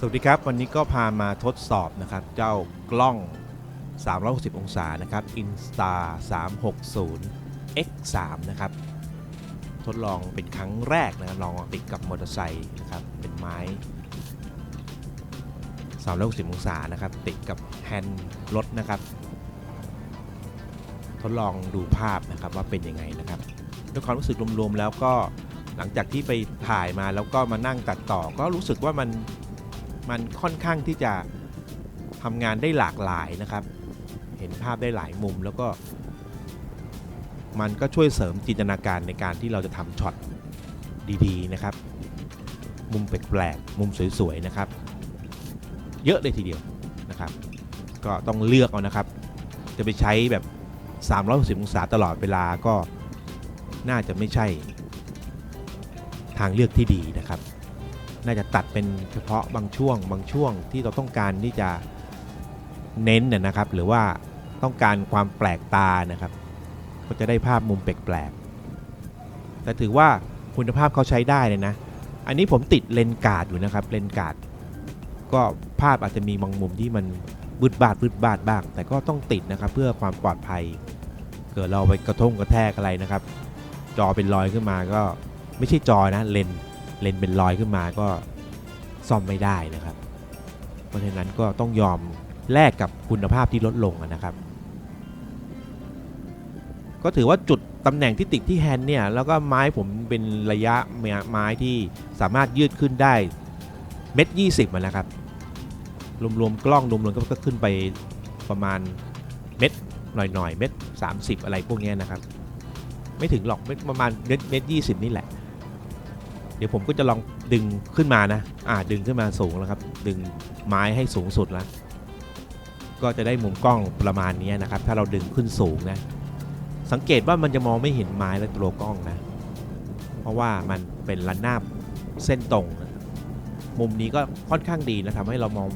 สวัสดีครับ วันนี้ก็พามาทดสอบนะครับ เจ้ากล้อง 360 องศานะครับ Insta 360 X3 นะครับ ทดลองเป็นครั้งแรกนะลองติดกับมอเตอร์ไซค์นะครับ เป็นไม้ 360 องศานะครับ ติดกับแฮนด์รถนะครับ ทดลองดูภาพนะครับว่าเป็นยังไงนะครับด้วยความรู้สึกรวมๆแล้วก็หลังจากที่ไปถ่ายมาแล้วก็มานั่งตัดต่อก็รู้สึกว่ามัน มันค่อนข้างที่จะทำงานได้หลากหลายนะครับ เห็นภาพได้หลายมุมแล้วก็ มันก็ช่วยเสริมจินตนาการในการที่เราจะทำช็อตดีๆนะครับ มุมแปลกๆมุมสวยๆนะครับ เยอะเลยทีเดียวนะครับ ก็ต้องเลือกเอานะครับ จะไปใช้แบบ 360 องศาตลอดเวลาก็น่าจะไม่ใช่ทางเลือกที่ดีนะครับ น่าจะตัดเป็นเฉพาะบางช่วง บางช่วงที่เราต้องการที่จะเน้นนะครับ หรือว่าต้องการความแปลกตานะครับ ก็จะได้ภาพมุมแปลกๆแต่ถือว่าคุณภาพเขาใช้ได้เลยนะ อันนี้ผมติดเลนการ์ดอยู่นะครับเลนการ์ดก็ภาพอาจจะมีบางมุมที่มันบืดบาดบืดบาดบ้าง แต่ก็ต้องติดนะครับเพื่อความปลอดภัย เกิดเราไปกระทงกระแทกอะไรนะครับ จอเป็นรอยขึ้นมาก็ไม่ใช่จอนะเลนส์ เลนเป็นรอยขึ้นมาก็ซ่อมไม่ได้นะครับ เพราะฉะนั้นก็ต้องยอมแลกกับคุณภาพที่ลดลงนะครับ ก็ถือว่าจุดตำแหน่งที่ติดที่แฮนด์เนี่ยแล้วก็ไม้ผมเป็นระยะไม้ที่สามารถยืดขึ้นได้เม็ดยี่สิบนะครับรวมๆกล้องรวมๆก็ขึ้นไปประมาณเม็ดหน่อยๆเม็ดสามสิบอะไรพวกนี้นะครับ ไม่ถึงหรอกเม็ดประมาณเม็ดเม็ดยี่สิบนี่แหละ เดี๋ยวผมก็จะลองดึงขึ้นมานะ อ่าดึงขึ้นมาสูงแล้วครับ ดึงไม้ให้สูงสุดแล้ว ก็จะได้มุมกล้องประมาณนี้นะครับ ถ้าเราดึงขึ้นสูงนะ สังเกตว่ามันจะมองไม่เห็นไม้และตัวกล้องนะ เพราะว่ามันเป็นระนาบเส้นตรงนะมุมนี้ก็ค่อนข้างดีนะทำให้เรามอง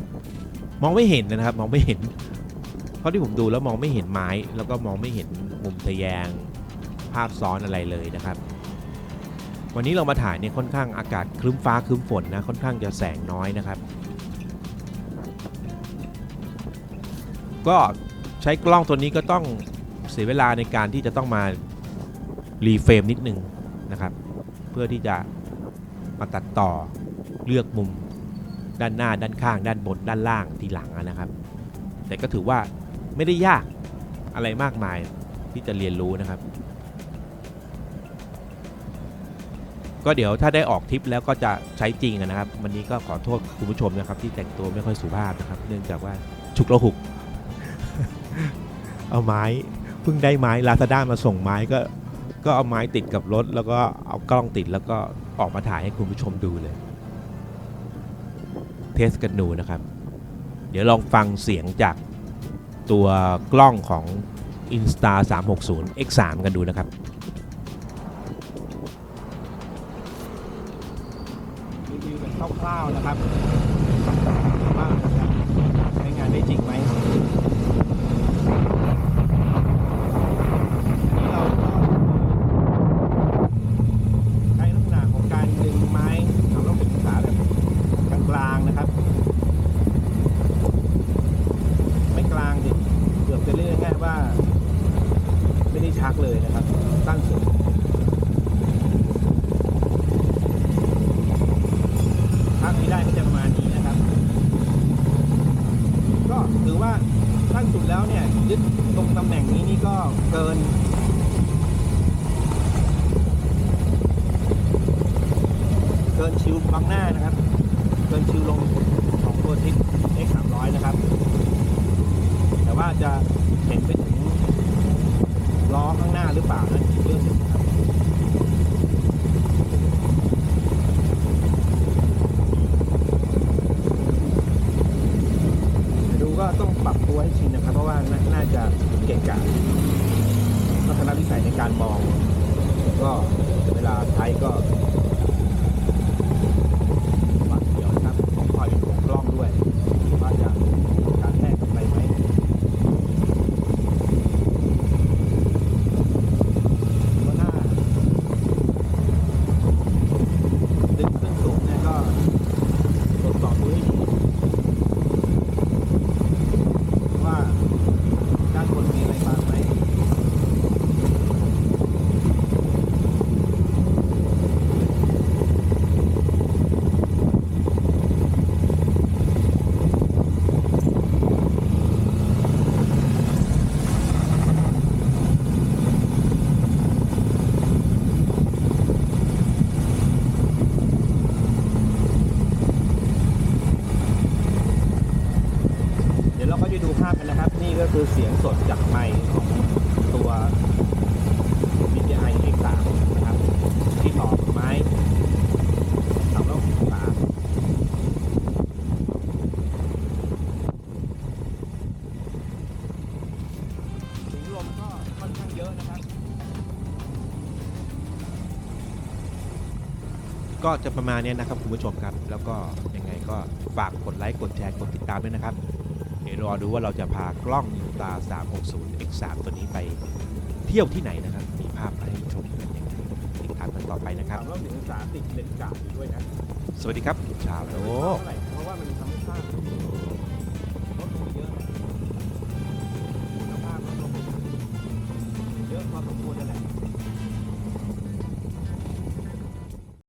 มองไม่เห็นนะครับ มองไม่เห็น เพราะที่ผมดูแล้วมองไม่เห็นไม้ แล้วก็มองไม่เห็นมุมทะแยงภาพซ้อนอะไรเลยนะครับ วันนี้เรามาถ่ายเนี่ยค่อนข้างอากาศครึ้มฟ้าครึ้มฝนนะค่อนข้างจะแสงน้อยนะครับ ก็ใช้กล้องตัวนี้ก็ต้องเสียเวลาในการที่จะต้องมารีเฟรมนิดนึงนะครับเพื่อที่จะมาตัดต่อเลือกมุมด้านหน้าด้านข้าง ด้านบนด้านล่างทีหลังนะครับ แต่ก็ถือว่าไม่ได้ยากอะไรมากมายที่จะเรียนรู้นะครับ ก็เดี๋ยวถ้าได้ออกทริปแล้วก็จะใช้จริงนะครับ วันนี้ก็ขอโทษคุณผู้ชมนะครับ ที่แต่งตัวไม่ค่อยสุภาพนะครับ เนื่องจากว่าฉุกละหุก เอาไม้เพิ่งได้ไม้ลาซาด้ามาส่งไม้ก็ ก็เอาไม้ติดกับรถ แล้วก็เอากล้องติดแล้วก็ออกมาถ่ายให้คุณผู้ชมดูเลย เทสกันดูนะครับ เดี๋ยวลองฟังเสียงจากตัวกล้องของ Insta 360 X3 กันดูนะครับ คร่าวๆนะครับว่าใช้งานได้จริงไหมอันนี้เราก็ใช้น้ำหนักของการยึดไม้ทำรับภาระกลางนะครับไม่กลางจริงเกือบจะเรียกง่ายว่า ไม่ได้ชักเลยนะครับ ตั้งสุดภาพนี้ได้ก็จะประมาณนี้นะครับ ก็ถือว่า ขั้นสุดแล้วเนี่ยยึดตรงตำแหน่งนี้นี่ก็เกินเกินชิวบังหน้านะครับ เกินชิวลงของตัวทิป X 3 0 0นะครับ แต่ว่าจะเห็นไปถึงล้อข้างหน้าหรือเปล่านั่นอีกเรื่องหนึงครับ ดูก็ต้องปรับตัวให้ชินนะครับ เพราะว่าน่าน่าจะเก่งกาจลักษณะวิสัยใน การมอง ก็เวลาใช้ก็หวัดเดียวนะครับต้องคอยเป็นห่วงกล้องด้วยว่าจะการแทกกับอะไรไหมก็น่า คือเสียงสดจากไมค์ของตัว DJI X3 นะครับ ที่ต่อกไม้สามร้อยหกสิงศาถุงลมก็ค่อนข้างเยอะนะครับ ก็จะประมาณนี้นะครับคุณผู้ชมครับ แล้วก็ยังไงก็ฝากกดไลค์ กดแชร์ กดติดตามด้วยนะครับ เดี๋ยวรอดูว่าเราจะพากล้องนิวตา 360 X3 ตัวนี้ไปเที่ยวที่ไหนนะครับ มีภาพให้ชมกันยังไงติดตามกันต่อไปนะครับ สามร้อยหกสิบองศาติดเลนส์กราฟอยู่ด้วยนะสวัสดีครับชาวโลก เท่าไหร่เพราะว่า